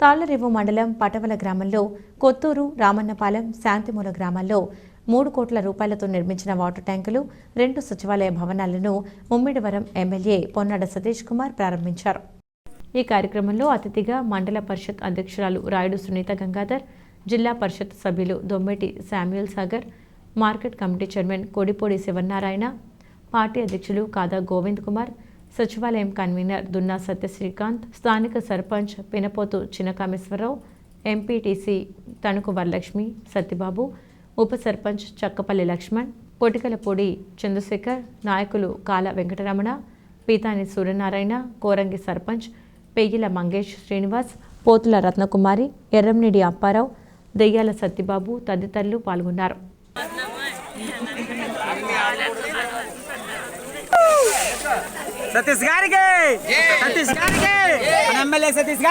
తాళ్ళరేవు మండలం పటవల గ్రామంలో కొత్తూరు రామన్నపాలెం శాంతిమూల గ్రామాల్లో మూడు కోట్ల రూపాయలతో నిర్మించిన వాటర్ ట్యాంకులు రెండు సచివాలయ భవనాలను ముమ్మిడివరం ఎమ్మెల్యే పొన్నాడ సతీష్ కుమార్ ప్రారంభించారు. ఈ కార్యక్రమంలో అతిథిగా మండల పరిషత్ అధ్యక్షురాలు రాయుడు సునీత గంగాధర్ జిల్లా పరిషత్ సభ్యులు Dommeti Samuel Sagar market committee chairman Kodipudi Sivanarayana party అధ్యక్షులు కాదా గోవింద్ కుమార్ సచివాలయం కన్వీనర్ దున్నా సత్యశ్రీకాంత్ స్థానిక సర్పంచ్ పినపోతు చినకామేశ్వరరావు ఎంపీటీసీ తణుకు వరలక్ష్మి సత్యబాబు ఉప సర్పంచ్ చక్కపల్లి లక్ష్మణ్ పొటికలపూడి చంద్రశేఖర్ నాయకులు కాల వెంకటరమణ పీతాని సూర్యనారాయణ కోరంగి సర్పంచ్ పెయ్యిల మంగేష్ శ్రీనివాస్ పోతుల రత్నకుమారి ఎర్రంనిడి అప్పారావు దెయ్యాల సత్యబాబు తదితరులు పాల్గొన్నారు. సతీష్ గారికి సతీష్ గారికి మన ఎమ్మెల్యే సతీష్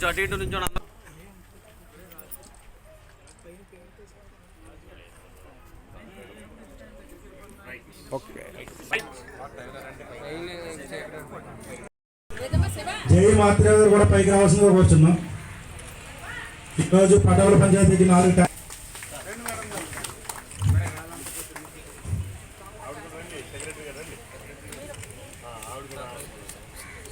కొంచెం అటు ఇటు నుంచి జై మాత్రే గారు కూడా పైకి రావాల్సిందిగా కూర్చున్నాం. ఈరోజు పటవల పంచాయతీకి నాలుగు